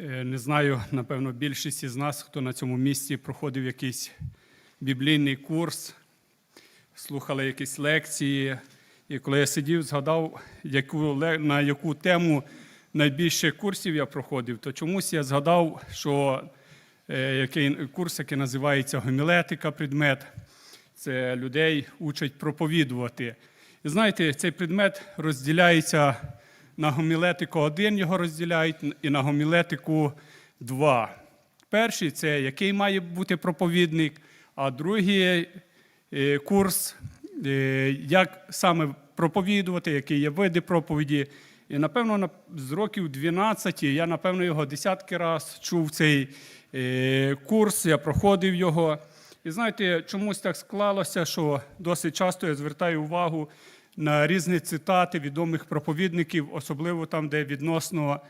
Е, Не знаю, напевно, більшість із нас, хто на цьому місці проходив якийсь біблійний курс, слухали якісь лекції. І коли я сидів, згадав, яку, на яку тему найбільше курсів я проходив, то чомусь я згадав, що е, який курс, який називається гомілетика, предмет, це людей учать проповідувати. І знаєте, цей предмет розділяється на гомілетику 1 його розділяють і на гомілетику 2. Перший це який має бути проповідник, а другий е, курс, е, як саме проповідувати, які є види проповіді. І, напевно, з років 12 я, напевно, його десятки разів чув цей е, курс, я проходив його. І знаєте, чомусь так склалося, що досить часто я звертаю увагу на різні цитати відомих проповідників, особливо там, де відносно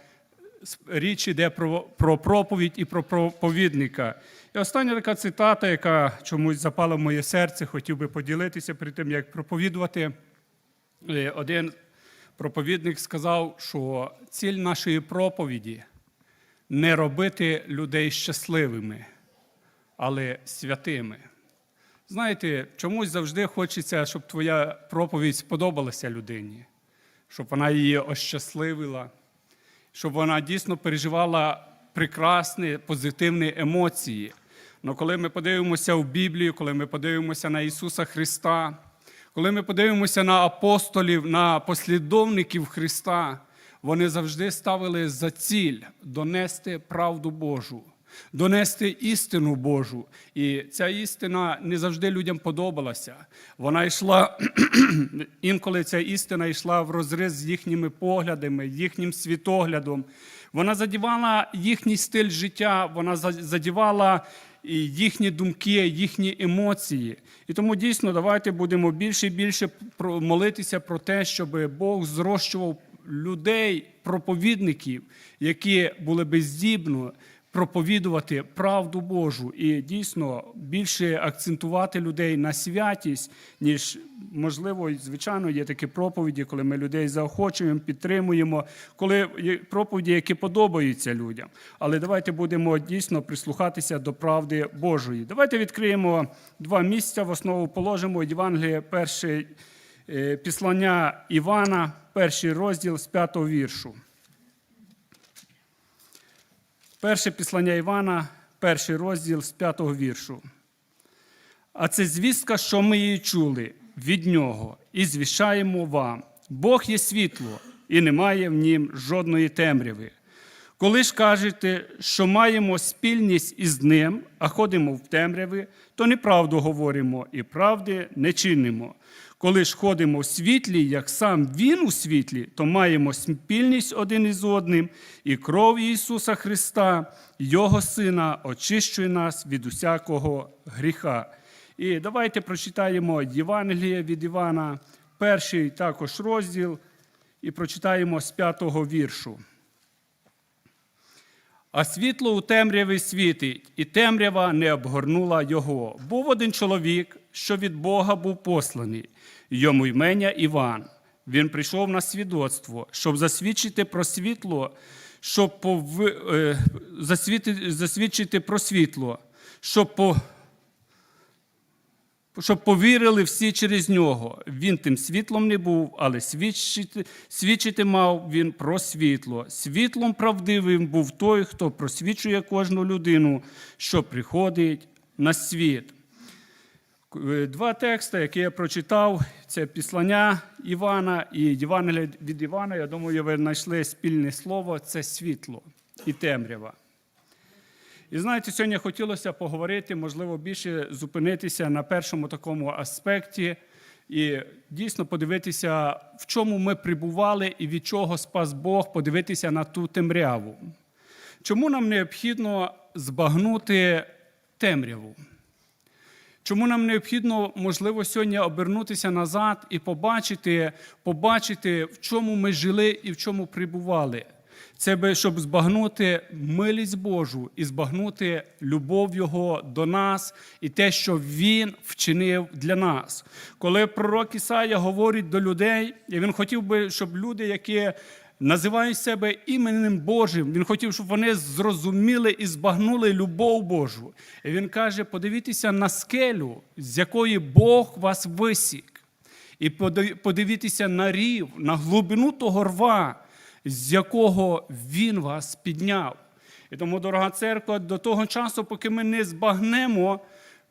річ іде про, про проповідь і про проповідника. І остання така цитата, яка чомусь запала в моє серце, хотів би поділитися перед тим, як проповідувати. Е, Один проповідник сказав, що ціль нашої проповіді не робити людей щасливими, але святими. Знаєте, чомусь завжди хочеться, щоб твоя проповідь сподобалася людині, щоб вона її ощасливила, щоб вона дійсно переживала прекрасні, позитивні емоції. Але коли ми подивимося в Біблію, коли ми подивимося на Ісуса Христа, коли ми подивимося на апостолів, на послідовників Христа, вони завжди ставили за ціль донести правду Божу, донести істину Божу. І ця істина не завжди людям подобалася. Вона йшла, інколи ця істина йшла в розріз з їхніми поглядами, їхнім світоглядом. Вона задівала їхній стиль життя, вона задівала їхні думки, їхні емоції. І тому дійсно давайте будемо більше і більше молитися про те, щоб Бог зрощував людей, проповідників, які були би здібні проповідувати правду Божу і дійсно більше акцентувати людей на святість, ніж можливо, звичайно, є такі проповіді, коли ми людей заохочуємо, підтримуємо, коли є проповіді, які подобаються людям. Але давайте будемо дійсно прислухатися до правди Божої. Давайте відкриємо два місця. В основу положимо Євангеліє перше е, післання Івана, перший розділ з п'ятого віршу. Перше післання Івана, перший розділ з п'ятого віршу. А це звістка, що ми її чули від нього, і звіщаємо вам. Бог є світло, і немає в нім жодної темряви. Коли ж кажете, що маємо спільність із ним, а ходимо в темряві, то неправду говоримо і правди не чинимо. Коли ж ходимо в світлі, як сам Він у світлі, то маємо спільність один із одним, і кров Ісуса Христа, Його Сина, очищує нас від усякого гріха. І давайте прочитаємо Євангеліє від Івана, перший також розділ, і прочитаємо з п'ятого віршу. А світло у темряві світить, і темрява не обгорнула його. Був один чоловік, що від Бога був посланий, йому ймення Іван. Він прийшов на свідоцтво, щоб засвідчити про світло, щоб пов... е, засвідчити про світло, щоб по щоб повірили всі через нього. Він тим світлом не був, але свідчити, свідчити мав він про світло. Світлом правдивим був той, хто просвічує кожну людину, що приходить на світ. Е, Два тексти, які я прочитав, це післання Івана і Євангелія від Івана. Я думаю, ви знайшли спільне слово це світло і темрява. І знаєте, сьогодні хотілося поговорити, можливо, більше зупинитися на першому такому аспекті і дійсно подивитися, в чому ми прибували і від чого спас Бог, подивитися на ту темряву. Чому нам необхідно збагнути темряву? Чому нам необхідно, можливо, сьогодні обернутися назад і побачити, побачити, в чому ми жили і в чому прибували? Це би, щоб збагнути милість Божу і збагнути любов Його до нас і те, що Він вчинив для нас. Коли пророк Ісая говорить до людей, і він хотів би, щоб люди, які називають себе іменем Божим. Він хотів, щоб вони зрозуміли і збагнули любов Божу. І він каже: подивіться на скелю, з якої Бог вас висік. І подивіться на рів, на глибину того рва, з якого він вас підняв. І тому, дорога церква, до того часу, поки ми не збагнемо,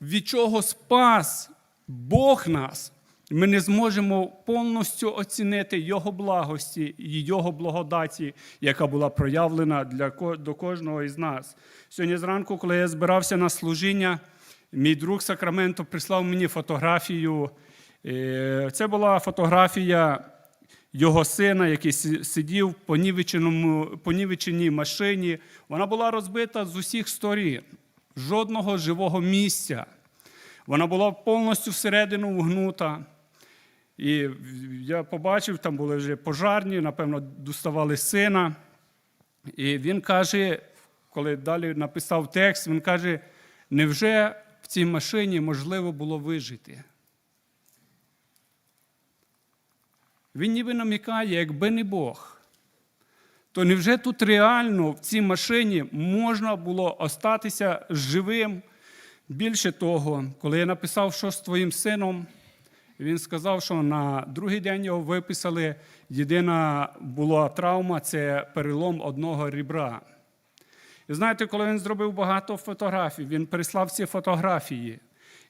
від чого спас Бог нас, ми не зможемо повністю оцінити Його благості і Його благодаті, яка була проявлена для, до кожного із нас. Сьогодні зранку, коли я збирався на служіння, мій друг Сакраменто прислав мені фотографію. Е, Це була фотографія його сина, який сидів в понівеченій машині. Вона була розбита з усіх сторін, жодного живого місця. Вона була повністю всередину вгнута. І я побачив, там були вже пожарні, напевно, доставали сина. І він каже, коли далі написав текст, він каже: невже в цій машині можливо було вижити? Він ніби намікає, якби не Бог, то невже тут реально в цій машині можна було остатися живим? Більше того, коли я написав, що з твоїм сином, він сказав, що на другий день його виписали. Єдина була травма це перелом одного рібра. І знаєте, коли він зробив багато фотографій, він прислав ці фотографії.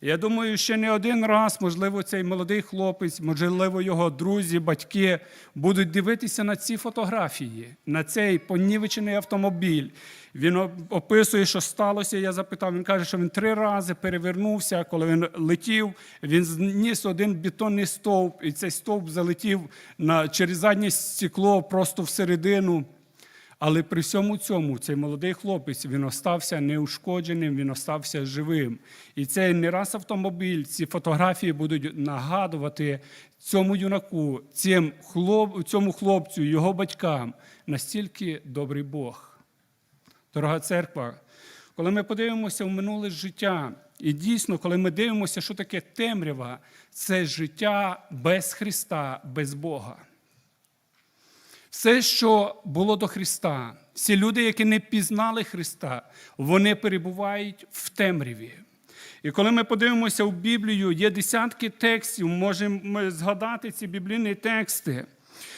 Я думаю, ще не один раз, можливо, цей молодий хлопець, можливо, його друзі, батьки будуть дивитися на ці фотографії, на цей понівечений автомобіль. Він описує, що сталося. Я запитав, він каже, що він три рази перевернувся, коли він летів, він зніс один бетонний стовп, і цей стовп залетів на, через заднє стекло просто всередину. Але при всьому цьому цей молодий хлопець він остався неушкодженим, він остався живим. І цей не раз автомобіль, ці фотографії будуть нагадувати цьому юнаку, цьому хлопцю, його батькам, настільки добрий Бог. Дорога церква, коли ми подивимося в минуле життя, і дійсно, коли ми дивимося, що таке темрява, це життя без Христа, без Бога. Все, що було до Христа, всі люди, які не пізнали Христа, вони перебувають в темряві. І коли ми подивимося в Біблію, є десятки текстів, можемо згадати ці біблійні тексти,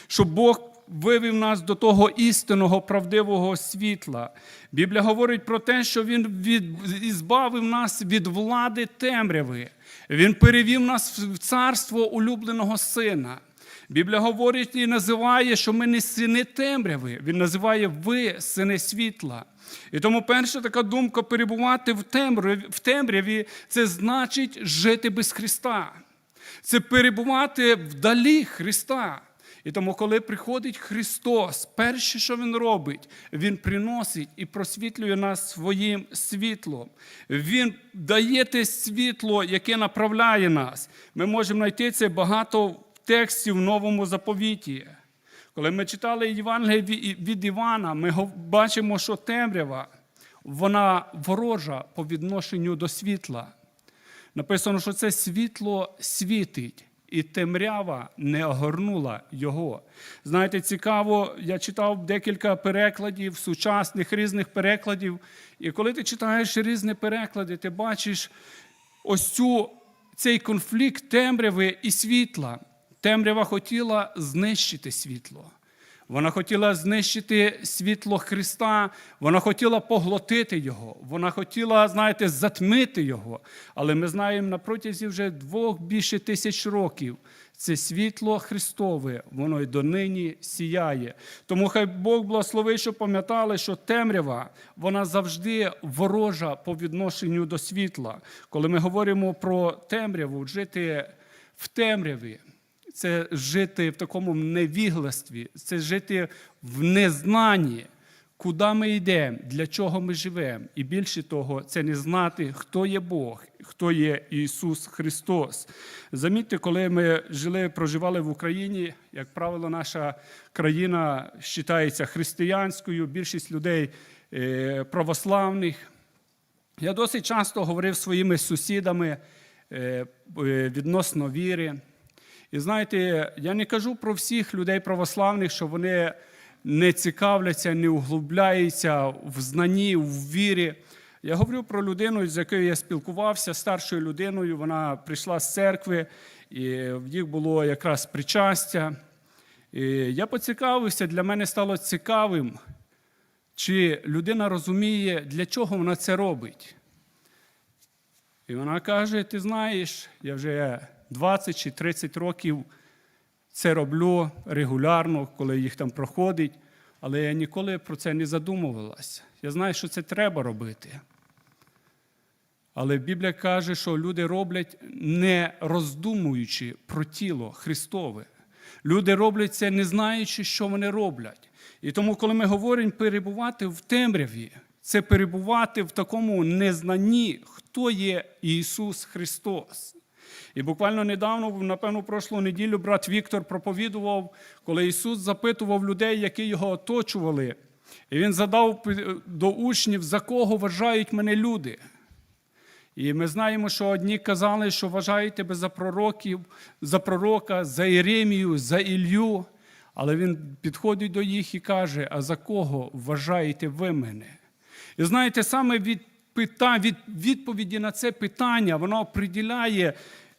що Бог вивів нас до того істинного, правдивого світла. Біблія говорить про те, що Він від, нас від влади темряви. Він перевів нас в царство улюбленого сина. Біблія говорить і називає, що ми не сини темряви. Він називає ви сини світла. І тому перша така думка перебувати в темряві, в темряві це значить жити без Христа. Це перебувати вдалі Христа. І тому, коли приходить Христос, перше, що Він робить, Він приносить і просвітлює нас своїм світлом. Він дає те світло, яке направляє нас. Ми можемо знайти це багато текстів в новому заповіті. Коли ми читали Євангеліє від Івана, ми бачимо, що темрява, вона ворожа по відношенню до світла. Написано, що це світло світить, і темрява не огорнула його. Знаєте, цікаво, я читав декілька перекладів, сучасних різних перекладів. І коли ти читаєш різні переклади, ти бачиш ось цю, цей конфлікт темряви і світла. Темрява хотіла знищити світло. Вона хотіла знищити світло Христа, вона хотіла поглотити Його, вона хотіла, знаєте, затмити Його. Але ми знаємо на протязі вже двох більше тисяч років це світло Христове, воно й донині сіяє. Тому хай Бог благословить, щоб пам'ятали, що темрява вона завжди ворожа по відношенню до світла. Коли ми говоримо про темряву, жити в темряві це жити в такому невігластві, це жити в незнанні, куди ми йдемо, для чого ми живемо. І більше того, це не знати, хто є Бог, хто є Ісус Христос. Замітьте, коли ми жили, проживали в Україні, як правило, наша країна вважається християнською, більшість людей е, православних. Я досить часто говорив своїми сусідами е, е, відносно віри. І знаєте, я не кажу про всіх людей православних, що вони не цікавляться, не углубляються в знанні, в вірі. Я говорю про людину, з якою я спілкувався, старшою людиною. Вона прийшла з церкви, і в їх було якраз причастя. І я поцікавився, для мене стало цікавим, чи людина розуміє, для чого вона це робить. І вона каже: Ти знаєш, я вже 20 чи 30 років це роблю регулярно, коли їх там проходить, але я ніколи про це не задумувалася. Я знаю, що це треба робити. Але Біблія каже, що люди роблять не роздумуючи про тіло Христове. Люди роблять це, не знаючи, що вони роблять. І тому, коли ми говоримо перебувати в темряві, це перебувати в такому незнанні, хто є Ісус Христос. І буквально недавно, напевно, прошлу неділю брат Віктор проповідував, коли Ісус запитував людей, які його оточували. І Він задав до учнів, за кого вважають мене люди. І ми знаємо, що одні казали, що вважають тебе за пророків, за пророка, за Єремію, за Ілью. Але він підходить до їх і каже: А за кого вважаєте ви мене? І знаєте, саме від від відповіді на це питання, воно оприділяє, і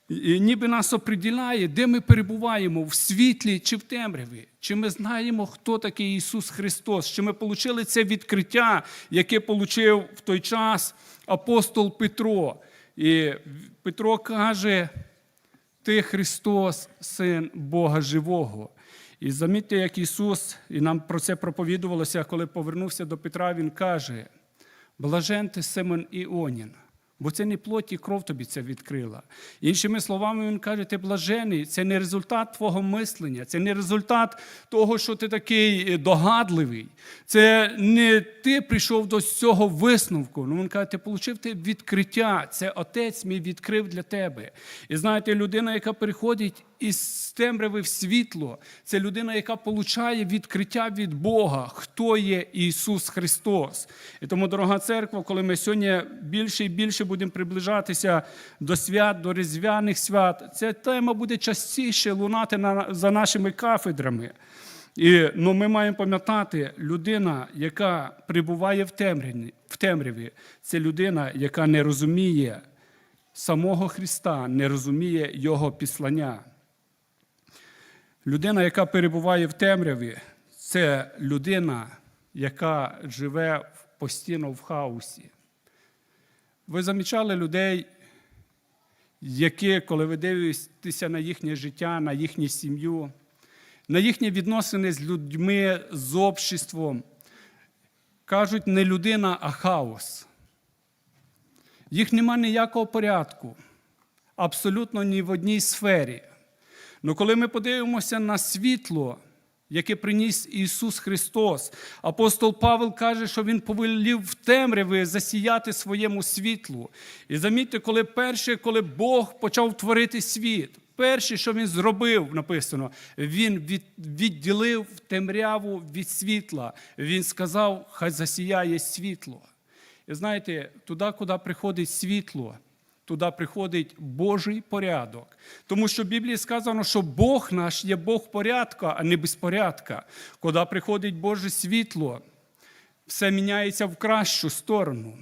ніби нас оприділяє, де ми перебуваємо, в світлі чи в темряві. Чи ми знаємо, хто такий Ісус Христос? Чи ми отримали це відкриття, яке отримав в той час апостол Петро? І Петро каже: Ти Христос, Син Бога Живого. І замітьте, як Ісус, і нам про це проповідувалося, коли повернувся до Петра, Він каже: Блажен ти Симон Іонін, бо це не плоть і кров тобі це відкрила. Іншими словами, він каже, ти блажений, це не результат твого мислення, це не результат того, що ти такий догадливий. Це не ти прийшов до цього висновку. Ну, він каже, ти отримав відкриття. Це отець мій відкрив для тебе. І знаєте, людина, яка переходить із темряви в світло, це людина, яка получає відкриття від Бога, хто є Ісус Христос. І тому, дорога церква, коли ми сьогодні більше і більше будемо приближатися до свят, до різдвяних свят, ця тема буде частіше лунати на, за нашими кафедрами. І ну, ми маємо пам'ятати, людина, яка прибуває в темряві, в темряві, це людина, яка не розуміє самого Христа, не розуміє Його післання. Людина, яка перебуває в темряві, це людина, яка живе постійно в хаосі. Ви замічали людей, які, коли ви дивитеся на їхнє життя, на їхню сім'ю, на їхні відносини з людьми, з обществом, кажуть, не людина, а хаос. Їх нема ніякого порядку, абсолютно ні в одній сфері. Ну коли ми подивимося на світло, яке приніс Ісус Христос, апостол Павел каже, що Він повелів в темряві засіяти своєму світлу. І замітьте, коли перше, коли Бог почав творити світ, перше, що Він зробив, написано, Він від, відділив темряву від світла. Він сказав, хай засіяє світло. І знаєте, туди, куди приходить світло, туди приходить Божий порядок. Тому що в Біблії сказано, що Бог наш є Бог порядка, а не безпорядка. Куди приходить Боже світло, все міняється в кращу сторону.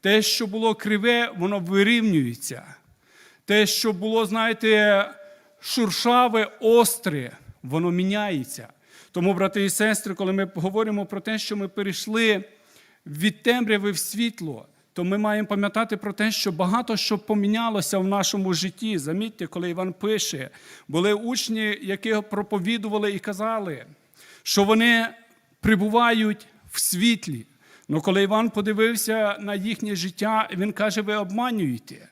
Те, що було криве, воно вирівнюється. Те, що було, знаєте, шуршаве, остре, воно міняється. Тому, брати і сестри, коли ми говоримо про те, що ми перейшли від темряви в світло, то ми маємо пам'ятати про те, що багато що помінялося в нашому житті. Замітьте, коли Іван пише, були учні, які проповідували і казали, що вони прибувають в світлі. Ну коли Іван подивився на їхнє життя, він каже: ви обманюєте.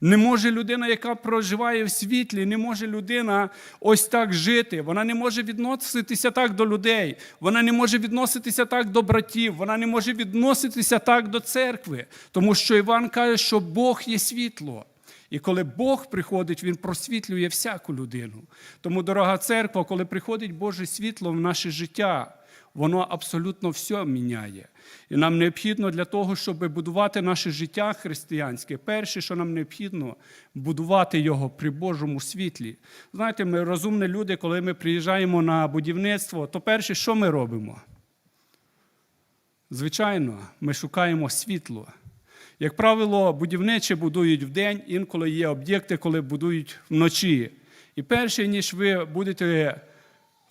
Не може людина, яка проживає в світлі, не може людина ось так жити. Вона не може відноситися так до людей, вона не може відноситися так до братів, вона не може відноситися так до церкви. Тому що Іван каже, що Бог є світло. І коли Бог приходить, Він просвітлює всяку людину. Тому, дорога церква, коли приходить Боже світло в наше життя, воно абсолютно все міняє. І нам необхідно для того, щоб будувати наше життя християнське, перше, що нам необхідно, будувати його при Божому світлі. Знаєте, ми розумні люди, коли ми приїжджаємо на будівництво, то перше, що ми робимо? Звичайно, ми шукаємо світло. Як правило, будівничі будують вдень, інколи є об'єкти, коли будують вночі. І перше, ніж ви будете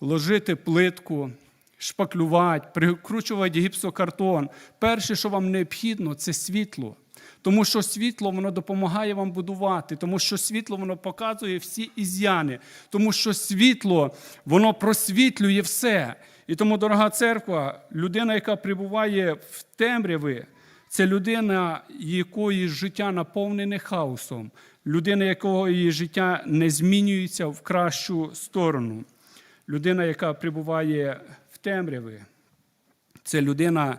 ложити плитку, шпаклювати, прикручувати гіпсокартон, перше, що вам необхідно, це світло. Тому що світло воно допомагає вам будувати, тому що світло воно показує всі ізяни, тому що світло воно просвітлює все. І тому, дорога церква, людина, яка перебуває в темряві, це людина, якої життя наповнене хаосом, людина, якої життя не змінюється в кращу сторону. Людина, яка перебуває в темряві, це людина,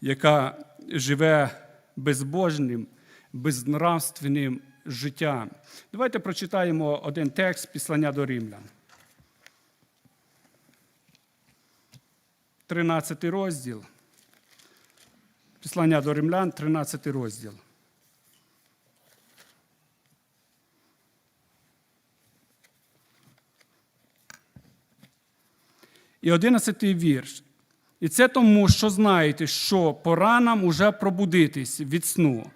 яка живе безбожним, безнравственним життям. Давайте прочитаємо один текст післання до Римлян. 13 розділ. Післання до римлян, 13 розділ. І 11 вірш. І це тому, що знаєте, що пора нам уже пробудитись від сну.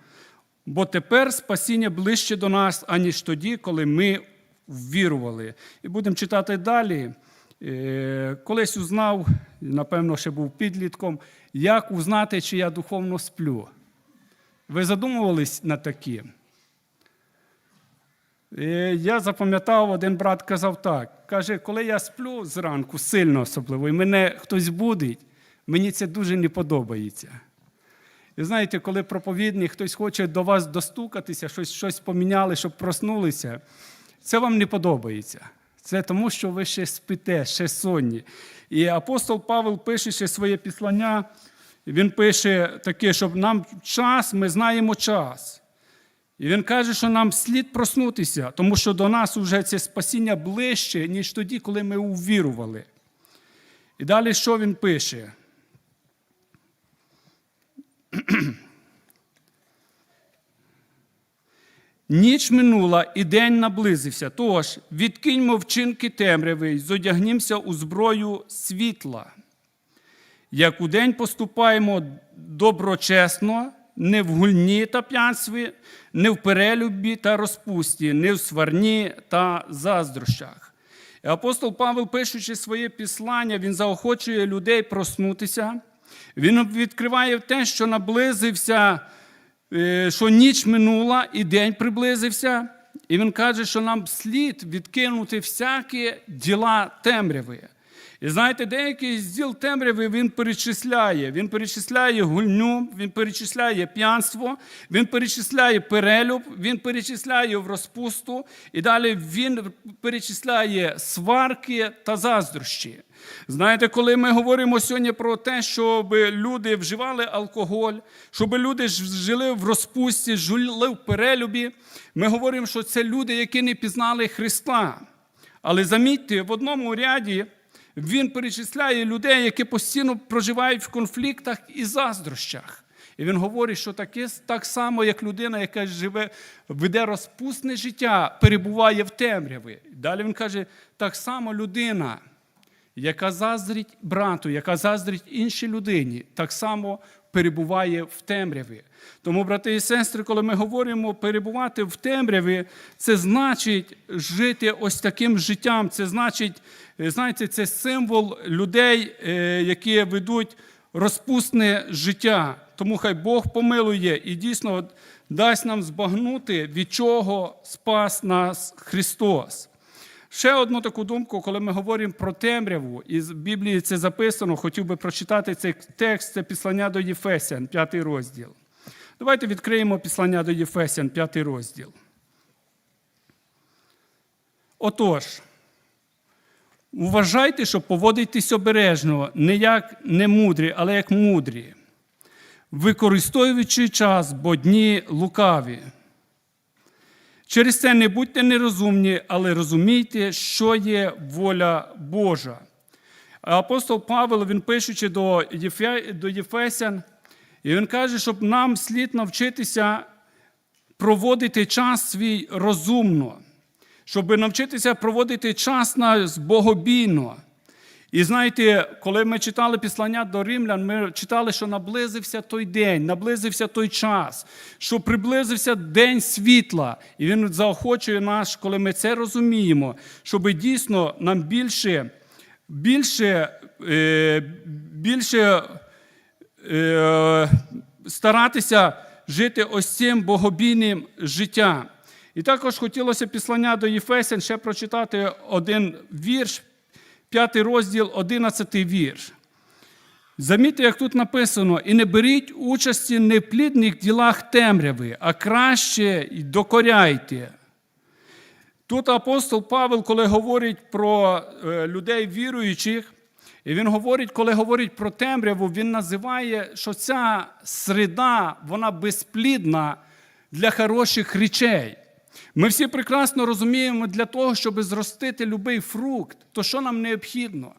Бо тепер спасіння ближче до нас, аніж тоді, коли ми ввірували. І будемо читати далі. Е, Колись узнав, напевно, ще був підлітком, як узнати, чи я духовно сплю. Ви задумувались над таким? Я запам'ятав, один брат казав так: каже, коли я сплю зранку, сильно особливо, і мене хтось будить, мені це дуже не подобається. І знаєте, коли проповідник, хтось хоче до вас достукатися, щось, щось поміняли, щоб проснулися, це вам не подобається. Це тому, що ви ще спите, ще сонні. І апостол Павел пише ще своє післання, він пише таке, щоб нам час, ми знаємо час. І він каже, що нам слід проснутися, тому що до нас вже це спасіння ближче, ніж тоді, коли ми увірували. І далі що він пише? Ніч минула і день наблизився. Тож відкиньмо вчинки темряви зодягнімося у зброю світла. Як у день поступаємо доброчесно, не в гульні та п'янстві, не в перелюбі та розпусті, не в сварні та заздрощах. І апостол Павел, пишучи своє післання, він заохочує людей проснутися. Він відкриває те, що наблизився, е, що ніч минула і день приблизився. І він каже, що нам слід відкинути всякі діла темряви. І знаєте, деякий з темряви він перечисляє. Він перечисляє гульню, він перечисляє п'янство, він перечисляє перелюб, він перечисляє в розпусту, і далі він перечисляє сварки та заздрощі. Знаєте, коли ми говоримо сьогодні про те, щоб люди вживали алкоголь, щоб люди жили в розпусті, жили в перелюбі, ми говоримо, що це люди, які не пізнали Христа. Але замітьте, в одному ряді він перечисляє людей, які постійно проживають в конфліктах і заздрощах. І він говорить, що таке, так само, як людина, яка живе, веде розпусне життя, перебуває в темряві. Далі він каже, так само людина, яка заздрить брату, яка заздрить іншій людині, так само перебуває в темряві. Тому, брати і сестри, коли ми говоримо перебувати в темряві, це значить жити ось таким життям. Це значить, знаєте, це символ людей, які ведуть розпусне життя. Тому хай Бог помилує і дійсно дасть нам збагнути, від чого спас нас Христос. Ще одну таку думку, коли ми говоримо про темряву, і в Біблії це записано, хотів би прочитати цей текст, це післання до Єфесян, п'ятий розділ. Давайте відкриємо післання до Єфесян, п'ятий розділ. Отож, вважайте, що поводитесь обережно, не як немудрі, але як мудрі, використовуючи час, бо дні лукаві. Через це не будьте нерозумні, але розумійте, що є воля Божа. Апостол Павел, він пишучи до Єфесян, і він каже, щоб нам слід навчитися проводити час свій розумно, щоб навчитися проводити час нас богобійно. І знаєте, коли ми читали післання до римлян, ми читали, що наблизився той день, наблизився той час, що приблизився день світла. І він заохочує нас, коли ми це розуміємо, щоб дійсно нам більше, більше, е, більше е, старатися жити ось цим богобійним життям. І також хотілося післання до Єфесян ще прочитати один вірш, п'ятий розділ, одинадцятий вірш. Замітьте, як тут написано: і не беріть участі не в плідних ділах темряви, а краще докоряйте. Тут апостол Павел, коли говорить про е, людей віруючих, і він говорить, коли говорить про темряву, він називає, що ця среда, вона безплідна для хороших речей. Ми всі прекрасно розуміємо, для того, щоб зростити будь-який фрукт, то що нам необхідно?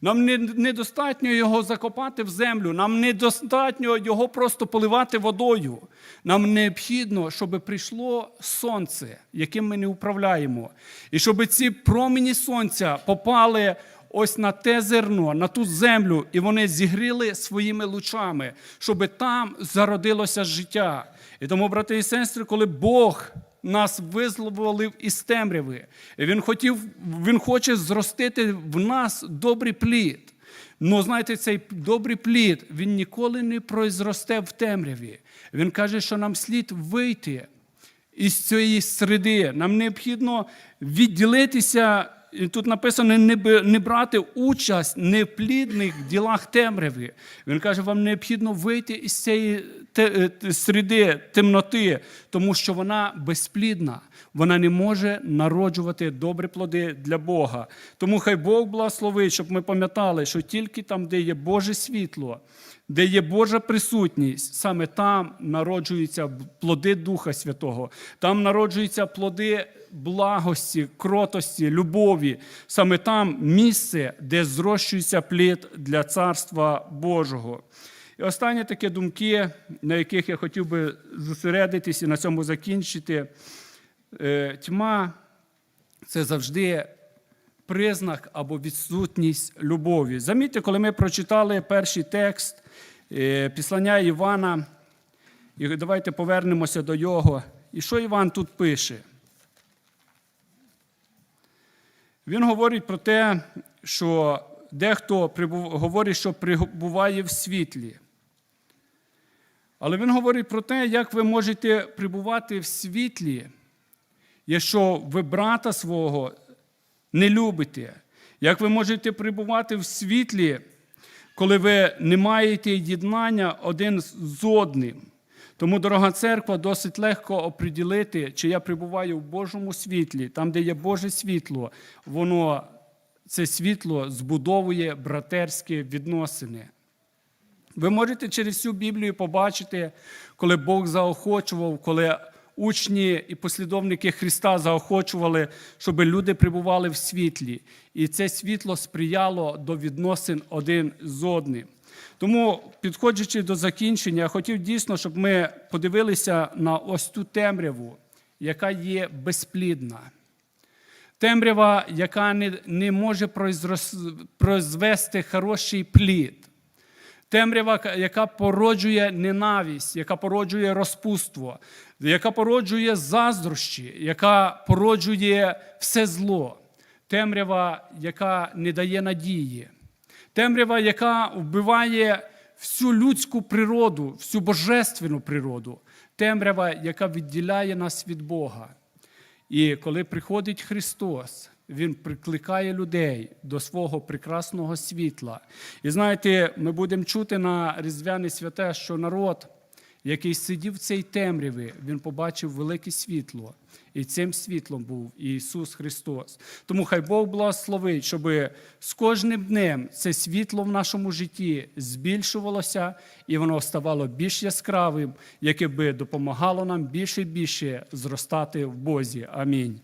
Нам недостатньо його закопати в землю, нам недостатньо його просто поливати водою. Нам необхідно, щоб прийшло сонце, яким ми не управляємо. І щоб ці промені сонця попали ось на те зерно, на ту землю, і вони зігріли своїми лучами, щоб там зародилося життя. І тому, брати і сестри, коли Бог нас визволив із темряви. Він хотів, він хоче зростити в нас добрий плід. Ну, знаєте, цей добрий плід він ніколи не произросте в темряві. Він каже, що нам слід вийти із цієї середи. Нам необхідно відділитися. Тут написано не, брати участь в плідних ділах темряви. Він каже, вам необхідно вийти із цієї е, середи темноти, тому що вона безплідна. Вона не може народжувати добрі плоди для Бога. Тому хай Бог благословить, щоб ми пам'ятали, що тільки там, де є Боже світло, де є Божа присутність, саме там народжуються плоди Духа Святого, там народжуються плоди благості, кротості, любові. Саме там місце, де зрощується плід для Царства Божого. І останні такі думки, на яких я хотів би зосередитись і на цьому закінчити. Е, Тьма це завжди признак або відсутність любові. Замітьте, коли ми прочитали перший текст е, післання Івана, і давайте повернемося до його. І що Іван тут пише? Він говорить про те, що дехто говорить, що прибуває в світлі. Але він говорить про те, як ви можете прибувати в світлі, якщо ви брата свого не любите, як ви можете прибувати в світлі, коли ви не маєте єднання один з одним. Тому, дорога церква, досить легко оприділити, чи я прибуваю в Божому світлі, там, де є Боже світло, воно це світло збудовує братерські відносини. Ви можете через всю Біблію побачити, коли Бог заохочував, коли учні і послідовники Христа заохочували, щоб люди прибували в світлі. І це світло сприяло до відносин один з одним. Тому, підходячи до закінчення, я хотів дійсно, щоб ми подивилися на ось ту темряву, яка є безплідна. Темрява, яка не, не може произвести хороший плід. Темрява, яка породжує ненависть, яка породжує розпуство, яка породжує заздрощі, яка породжує все зло. Темрява, яка не дає надії. Темрява, яка вбиває всю людську природу, всю божественну природу. Темрява, яка відділяє нас від Бога. І коли приходить Христос, Він прикликає людей до свого прекрасного світла. І знаєте, ми будемо чути на Різдвяне святе, що народ, який сидів в цій темряві, він побачив велике світло. І цим світлом був Ісус Христос. Тому хай Бог благословить, щоб з кожним днем це світло в нашому житті збільшувалося і воно ставало більш яскравим, яке би допомагало нам більше і більше зростати в Бозі. Амінь.